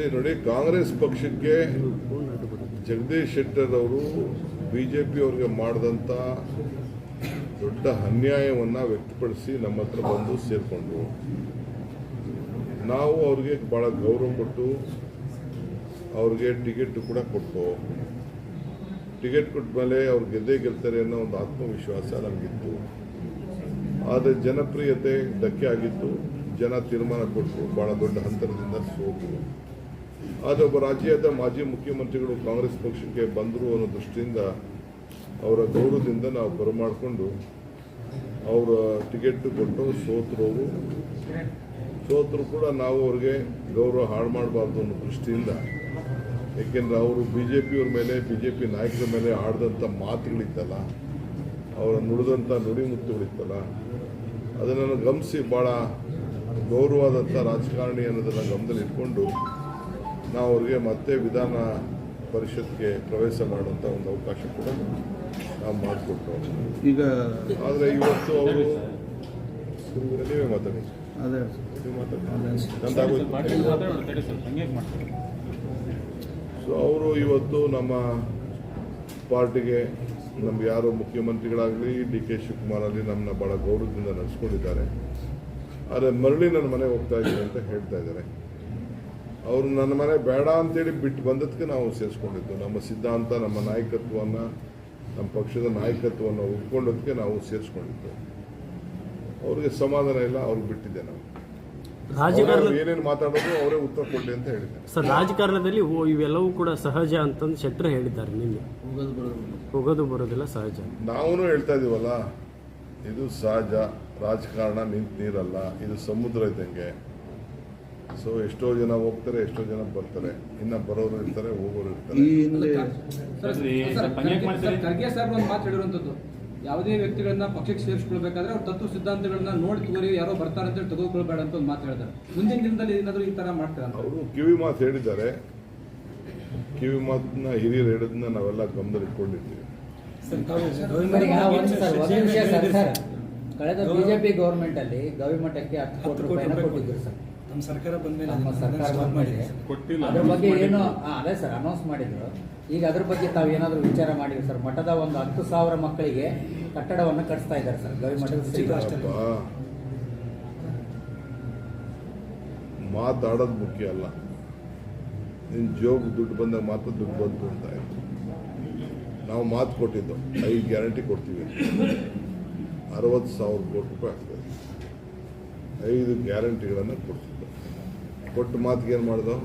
ಸರಿ ನೋಡಿ, ಕಾಂಗ್ರೆಸ್ ಪಕ್ಷಕ್ಕೆ ಜಗದೀಶ್ ಶೆಟ್ಟರ್ ಅವರು ಬಿ ಜೆ ಪಿ ಅವ್ರಿಗೆ ಮಾಡಿದಂಥ ದೊಡ್ಡ ಅನ್ಯಾಯವನ್ನು ವ್ಯಕ್ತಪಡಿಸಿ ನಮ್ಮ ಹತ್ರ ಬಂದು ಸೇರಿಕೊಂಡ್ರು ನಾವು ಅವ್ರಿಗೆ ಭಾಳ ಗೌರವ ಕೊಟ್ಟು ಅವ್ರಿಗೆ ಟಿಕೆಟ್ ಕೂಡ ಕೊಟ್ಟು, ಟಿಕೆಟ್ ಕೊಟ್ಟ ಮೇಲೆ ಅವ್ರು ಗೆದ್ದೇ ಗೆಲ್ತಾರೆ ಅನ್ನೋ ಒಂದು ಆತ್ಮವಿಶ್ವಾಸ ನಮಗಿತ್ತು. ಆದರೆ ಜನಪ್ರಿಯತೆ ಧಕ್ಕೆ ಆಗಿತ್ತು. ಜನ ತೀರ್ಮಾನ ಕೊಟ್ಟರು ಭಾಳ ದೊಡ್ಡ ಅಂತರದಿಂದ ಸೋತರು ಆದರೆ ಒಬ್ಬ ರಾಜ್ಯದ ಮಾಜಿ ಮುಖ್ಯಮಂತ್ರಿಗಳು ಕಾಂಗ್ರೆಸ್ ಪಕ್ಷಕ್ಕೆ ಬಂದರು ಅನ್ನೋ ದೃಷ್ಟಿಯಿಂದ ಅವರ ಗೌರವದಿಂದ ನಾವು ಬರಮಾಡಿಕೊಂಡು ಅವರ ಟಿಕೆಟ್ ಕೊಟ್ಟು ಸೋತರು ಅವರು ಸೋತರು ಕೂಡ ನಾವು ಅವ್ರಿಗೆ ಗೌರವ ಹಾಳು ಮಾಡಬಾರ್ದು ಅನ್ನೋ ದೃಷ್ಟಿಯಿಂದ. ಏಕೆಂದರೆ ಅವರು ಬಿ ಜೆ ಪಿಯವ್ರ ಮೇಲೆ ಬಿ ಜೆ ಪಿ ನಾಯಕರ ಮೇಲೆ ಆಡಿದಂಥ ಮಾತುಗಳಿತ್ತಲ್ಲ, ಅವರ ನುಡಿದಂಥ ನುಡಿಮುತ್ತುಗಳಿತ್ತಲ್ಲ, ಅದನ್ನು ಗಮನಿಸಿ, ಭಾಳ ಗೌರವಾದಂಥ ರಾಜಕಾರಣಿ ಅನ್ನೋದನ್ನು ಗಮನದಲ್ಲಿ ಇಟ್ಕೊಂಡು ನಾವು ಅವ್ರಿಗೆ ಮತ್ತೆ ವಿಧಾನ ಪರಿಷತ್ಗೆ ಪ್ರವೇಶ ಮಾಡುವಂಥ ಒಂದು ಅವಕಾಶ ಕೂಡ ನಾವು ಮಾಡಿಕೊಟ್ಟು ಈಗ ಆದರೆ ಇವತ್ತು ಅವರು ನೀವೇ ಮಾತಾಡಿ. ಅದೇ. ಸೊ ಅವರು ಇವತ್ತು ನಮ್ಮ ಪಾರ್ಟಿಗೆ ನಮ್ಗೆ ಯಾರು ಮುಖ್ಯಮಂತ್ರಿಗಳಾಗಲಿ ಡಿ ಕೆ ಶಿವಕುಮಾರ್ ಆಗಲಿ ನಮ್ಮನ್ನ ಭಾಳ ಗೌರವದಿಂದ ನಡೆಸ್ಕೊಂಡಿದ್ದಾರೆ. ಆದರೆ ಮರಳಿ ನನ್ನ ಮನೆ ಹೋಗ್ತಾ ಇದ್ದೀನಿ ಅಂತ ಹೇಳ್ತಾ ಇದ್ದಾರೆ. ಅವರು ನನ್ನ ಮನೆ ಬೇಡ ಅಂತೇಳಿ ಬಿಟ್ಟು ಬಂದದಕ್ಕೆ ನಾವು ಸೇರಿಸ್ಕೊಂಡಿದ್ದು. ನಮ್ಮ ಸಿದ್ಧಾಂತ ನಮ್ಮ ನಾಯಕತ್ವವನ್ನು ನಮ್ಮ ಪಕ್ಷದ ನಾಯಕತ್ವವನ್ನು ಒಪ್ಕೊಂಡದಕ್ಕೆ ನಾವು ಸೇರಿಸ್ಕೊಂಡಿದ್ದು. ಅವ್ರಿಗೆ ಸಮಾಧಾನ ಇಲ್ಲ ಅವ್ರಿಗೆ ಬಿಟ್ಟಿದ್ದೆ ನಾವು ಏನೇನು ಮಾತಾಡೋದು ಅವರೇ ಉತ್ತರ ಕೊಡಲಿ ಅಂತ ಹೇಳಿದ್ದಾರೆ. ಸರ್ ರಾಜಕಾರಣದಲ್ಲಿ ಓ ಇವೆಲ್ಲವೂ ಕೂಡ ಸಹಜ ಅಂತಂದು ಶೆಟ್ಟರ್ ಹೇಳಿದ್ದಾರೆ ನಿನ್ನೆ. ಹೋಗೋದು ಬರೋದಿಲ್ಲ ಸಹಜ. ನಾವು ಹೇಳ್ತಾ ಇದೀವಲ್ಲ ಇದು ಸಹಜ ರಾಜಕಾರಣ ನಿಂತ ನೀರಲ್ಲ ಇದು ಸಮುದ್ರ ಇದ್ದಂಗೆ. ಸೊ ಎಷ್ಟೋ ಜನ ಹೋಗ್ತಾರೆ ಎಷ್ಟೋ ಜನ ಬರ್ತಾರೆ. ಇನ್ನ ಬರೋರು ಇರ್ತಾರೆ ಹೋಗೋರು ಇರ್ತಾರೆ. ಈ ಹಿಂದೆ ಖರ್ಗೆ- ಸರ್, ಸಾಹೇಬ್ ಒಂದು ಮಾತು ಹೇಳಿರುವಂತದ್ದು. ಯಾವುದೇ ವ್ಯಕ್ತಿಗಳನ್ನ ಪಕ್ಷಕ್ಕೆ ಸೇರಿಸ್ಕೊಳ್ಬೇಕಾದ್ರೆ ಅವ್ರ ತತ್ವ ಸಿದ್ಧಾಂತಗಳನ್ನ ನೋಡಿ ತಗೋರಿ ಯಾರೋ ಬರ್ತಾರೆ ಅಂತ ಹೇಳಿ ತಗೋಕೊಳ್ಬೇಡ ಅಂತ ಒಂದು ಮಾತು ಹೇಳಿದ್ದಾರೆ. ಮುಂದಿನ ದಿನದಲ್ಲಿ ಏನಾದರೂ ಈ ತರ ಮಾಡ್ತಾರೆ ಅಂತ? ಅವರು ಕಿವಿ ಮಾತು ಹೇಳಿದ್ದಾರೆ. ಕಿವಿ ಮಾತನ್ನ ಹಿರಿಯರು ಹೇಳಿದ್ನ ನಾವೆಲ್ಲ ಗಮನದಲ್ಲಿ ಇಟ್ಕೊಂಡಿದ್ದೀವಿ ಗವಿಮಠಕ್ಕೆ ಒಂದು ಸರ್ ಒಂದು ವಿಷಯ ಸರ್ ಸರ್ ಕಳೆದ ಬಿಜೆಪಿ ಗೌರ್ಮೆಂಟ್ ಅಲ್ಲಿ ಗವಿಮಠಕ್ಕೆ ಹತ್ತು ಕೋಟಿ ರೂಪಾಯಿ ಕೊಟ್ಟಿದ್ರು ಸರ್. ನಮ್ಮ ಸರ್ಕಾರ ಬಂದ್ಮೇಲೆ ನಮ್ಮ ಸರ್ಕಾರ. ಅದ್ರ ಬಗ್ಗೆ ಏನೋ ಅದೇ ಸರ್ ಅನೌನ್ಸ್ ಮಾಡಿದ್ರು. ಈಗ ಅದ್ರ ಬಗ್ಗೆ ತಾವು ಏನಾದರೂ ವಿಚಾರ ಮಾಡಿದ್ರು ಸರ್ ಮಠದ ಒಂದು ಹತ್ತು ಸಾವಿರ ಮಕ್ಕಳಿಗೆ ಕಟ್ಟಡವನ್ನು ಕಟ್ಸ್ತಾ ಇದ್ದಾರೆ ಸರ್ ಗವಿ ಮಠದ ಮಾತಾಡೋದು ಮುಖ್ಯ ಅಲ್ಲ. ನಿನ್ನ ಜೋಬ್ ದುಡ್ಡು ಬಂದಾಗ ಮಾತ್ರ ದುಡ್ಡು ಬಂತು ಅಂತ ಆಯ್ತು. ನಾವು ಮಾತು ಕೊಟ್ಟಿದ್ದು ಐದು ಗ್ಯಾರಂಟಿ ಕೊಡ್ತೀವಿ. ಅರವತ್ತು ಸಾವಿರ ಕೋಟಿ ರೂಪಾಯಿ ಆಗ್ತದೆ. ಐದು ಗ್ಯಾರಂಟಿಗಳನ್ನು ಕೊಡ್ತಿದ್ದರು ಕೊಟ್ಟ ಮಾತಿಗೆ ಏನು ಮಾಡ್ದೋ?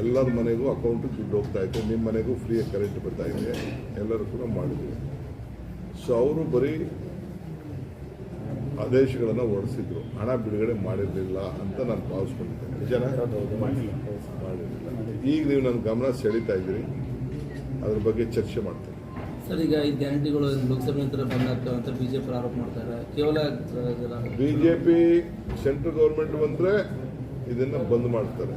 ಎಲ್ಲರ ಮನೆಗೂ ಅಕೌಂಟಿಗೆ ದುಡ್ಡು ಹೋಗ್ತಾ ಇತ್ತು. ನಿಮ್ಮ ಮನೆಗೂ ಫ್ರೀಯಾಗಿ ಕರೆಂಟ್ ಬರ್ತಾ ಇದೆ. ಎಲ್ಲರೂ ಕೂಡ ಮಾಡಿದ್ವಿ. ಸೊ ಅವರು ಬರೀ ಆದೇಶಗಳನ್ನು ಹೊರಡಿಸಿದ್ರು. ಹಣ ಬಿಡುಗಡೆ ಮಾಡಿರಲಿಲ್ಲ ಅಂತ ನಾನು ಭಾವಿಸ್ಕೊಂಡಿದ್ದೇನೆ ಜನ ಮಾಡಿರಲಿಲ್ಲ. ಈಗ ನೀವು ನನ್ನ ಗಮನ ಸೆಳೀತಾ ಇದ್ದೀರಿ. ಅದ್ರ ಬಗ್ಗೆ ಚರ್ಚೆ ಮಾಡ್ತೀನಿ. ಸರ್ ಈಗ ಈ ಗ್ಯಾರಂಟಿಗಳು ಲೋಕಸಭೆ ನಂತರ ಬಂದಾಗ್ತವೆ ಅಂತ ಬಿಜೆಪಿ ಆರೋಪ ಮಾಡ್ತಾರೆ. ಕೇವಲ BJP B J P central government ಬಂದರೆ ಇದನ್ನು ಬಂದ್ ಮಾಡ್ತಾರೆ.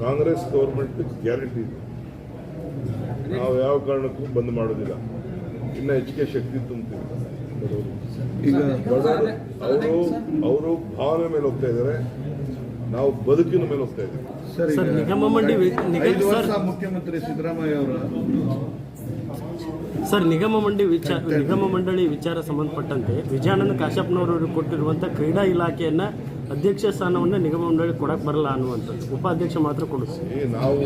ಕಾಂಗ್ರೆಸ್ ಗೌರ್ಮೆಂಟ್ ಗ್ಯಾರಂಟಿ ಇದೆ. ನಾವು ಯಾವ ಕಾರಣಕ್ಕೂ ಬಂದ್ ಮಾಡೋದಿಲ್ಲ. ಇನ್ನ ಹೆಚ್ಚಿಗೆ ಶಕ್ತಿ ತುಂಬ್ತೀವಿ ಈಗ ಅವರು ಅವರು ಭಾವನೆ ಮೇಲೆ ಹೋಗ್ತಾ ಇದ್ದಾರೆ. ನಾವು ಬದುಕಿನ ಮೇಲೆ ಹೋಗ್ತಾ ಇದ್ದೀವಿ. ಸರ್ ಸರ್ ನಿಗಮ ಮಂಡಿ ವಿ- ನಿಗಮ ಐದು ವರ್ಷ ಸರ್. ಮುಖ್ಯಮಂತ್ರಿ ಸಿದ್ದರಾಮಯ್ಯ ಅವರ ಸರ್ ನಿಗಮ ಮಂಡಿ ವಿಚಾರ ನಿಗಮ ಮಂಡಳಿ ವಿಚಾರ ಸಂಬಂಧಪಟ್ಟಂತೆ ವಿಜಯಾನಂದ ಕಾಶ್ಯಪ್ನವರು ಕೊಟ್ಟಿರುವಂಥ ಕ್ರೀಡಾ ಇಲಾಖೆಯನ್ನ ಅಧ್ಯಕ್ಷ ಸ್ಥಾನವನ್ನು ನಿಗಮ ಮಂಡಳಿ ಕೊಡಕ್ಕೆ ಬರಲ್ಲ ಅನ್ನುವಂಥದ್ದು. ಉಪಾಧ್ಯಕ್ಷ ಮಾತ್ರ ಕೊಡಿಸಿ ನಾವು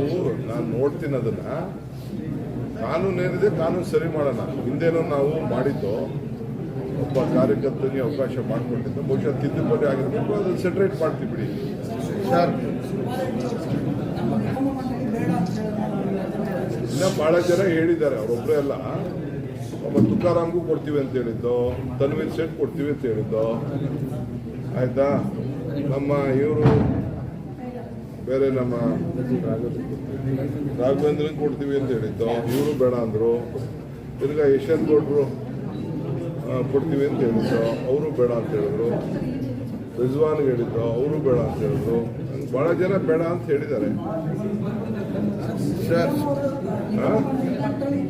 ನಾನು ನೋಡ್ತೀನಿ ಅದನ್ನ. ಕಾನೂನು ಏನಿದೆ ಕಾನೂನು ಸರಿ ಮಾಡೋಣ. ಹಿಂದೇನೋ ನಾವು ಮಾಡಿದ್ದು ಒಬ್ಬ ಕಾರ್ಯಕರ್ತನಿಗೆ ಅವಕಾಶ ಮಾಡಿಕೊಟ್ಟಿದ್ದು ಬಹುಶಃ ತಿದ್ದುಪಡಿ ಆಗಿರ್ಬೇಕು ಅದನ್ನು ಸೆಟ್ರೇಟ್ ಮಾಡ್ತೀವಿ ಬಿಡಿ. ಸರ್ ಇನ್ನ ಬಹಳ ಜನ ಹೇಳಿದ್ದಾರೆ ಅವರೊಬ್ಬರೇ ಅಲ್ಲ. ಒಬ್ಬ ತುಕಾರಾಮ್ಗೂ ಕೊಡ್ತೀವಿ ಅಂತ ಹೇಳಿದ್ದು, ತನ್ವೀರ್ ಸೇಟ್ ಕೊಡ್ತೀವಿ ಅಂತ ಹೇಳಿದ್ದು. ಆಯ್ತಾ? ನಮ್ಮ ಇವರು ಬೇರೆ ನಮ್ಮ ರಾಘವೇಂದ್ರನ್ ಕೊಡ್ತೀವಿ ಅಂತ ಹೇಳಿದ್ದು. ಇವರು ಬೇಡ ಅಂದರು. ತಿರ್ಗಾ ಯಶವಂತ್ ಗೌಡ್ರು ಕೊಡ್ತೀವಿ ಅಂತ ಹೇಳಿದ್ರು ಅವರು ಬೇಡ ಅಂತ ಹೇಳಿದ್ರು. ರಿಜ್ವಾನ್ ಹೇಳಿದ್ರು ಅವರು ಬೇಡ ಅಂತ ಹೇಳಿದ್ರು. ಭಾಳ ಜನ ಬೇಡ ಅಂತ ಹೇಳಿದ್ದಾರೆ. ಸರ್ ನಾವು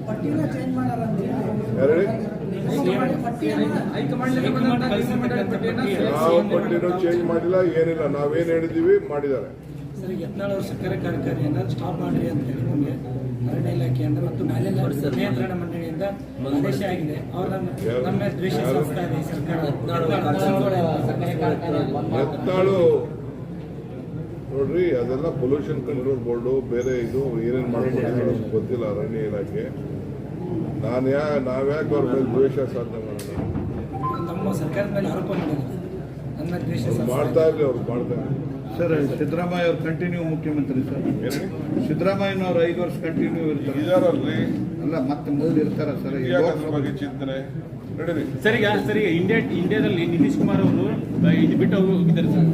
ಪಟ್ಟಿನೂ ಚೇಂಜ್ ಮಾಡಿಲ್ಲ ಏನಿಲ್ಲ. ನಾವೇನ್ ಹೇಳಿದೀವಿ ಮಾಡಿದ್ದಾರೆ. ಸರ್ ಈಗ ಸಕ್ಕರೆ ಕಾರ್ಖಾನೆಯನ್ನ ಸ್ಟಾಪ್ ಮಾಡ್ರಿ ಅಂತ ಹೇಳಿ ನಮಗೆ ಅರಣ್ಯ ಇಲಾಖೆಯಿಂದ ಮತ್ತು ಮಾಲಿನ್ಯ ನಿಯಂತ್ರಣ ಮಂಡಳಿಯಿಂದ ಆದೇಶ ಆಗಿದೆ. ಅವ್ರ ನಮ್ಮ ದ್ವೇಷ ಸರ್ಕಾರ. ಯತ್ನಾಳ್ ಸಕ್ಕರೆ ಕಾರ್ಖಾನೆ ಬಂದ್ ಮಾಡ್ತಾರೆ. ಎತ್ತಾಳು ನೋಡ್ರಿ ಅದೆಲ್ಲ ಪೊಲ್ಯೂಷನ್ ಕಂಟ್ರೋಲ್ ಬೋರ್ಡು ಬೇರೆ ಇದು ಏನೇನು ಮಾಡ್ಕೊಂಡಿದ್ರು ನಮ್ಗೆ ಗೊತ್ತಿಲ್ಲ ಅರಣ್ಯ ಇಲಾಖೆ. ನಾನು ಯಾ ನಾವ್ಯಾಕೆ ಅವ್ರ ಮೇಲೆ ದ್ವೇಷ ಸಾಧನೆ ಮಾಡೋಣ ಮಾಡ್ತಾ ಇರ್ಲಿ ಅವ್ರು ಮಾಡ್ತಾ ಇರ್ಲಿ. ಸರ್ ಸಿದ್ದರಾಮಯ್ಯ ಅವ್ರು ಕಂಟಿನ್ಯೂ ಮುಖ್ಯಮಂತ್ರಿ ಸರ್ ಸಿದ್ದರಾಮಯ್ಯ ಸಿದ್ದರಾಮಯ್ಯನವ್ರು ಐದು ವರ್ಷ ಕಂಟಿನ್ಯೂ ಇರ್ತಾರೆ. ಇದಾರಲ್ರಿ ಅಲ್ಲ ಮತ್ತೆ ಮುಂದೆ ಇರ್ತಾರ ಸರ್ ಈ ಲೋಕಸಭೆ- ಬಗ್ಗೆ ಚಿಂತನೆ. ನಡೀರಿ. ಸರ್ ಇಂಡಿಯಾ ಇಂಡಿಯಾದಲ್ಲಿ ನಿತೀಶ್ ಕುಮಾರ್ ಅವರು ಇದು ಬಿಟ್ಟು ಹೋಗಿದ್ದಾರೆ ಸರ್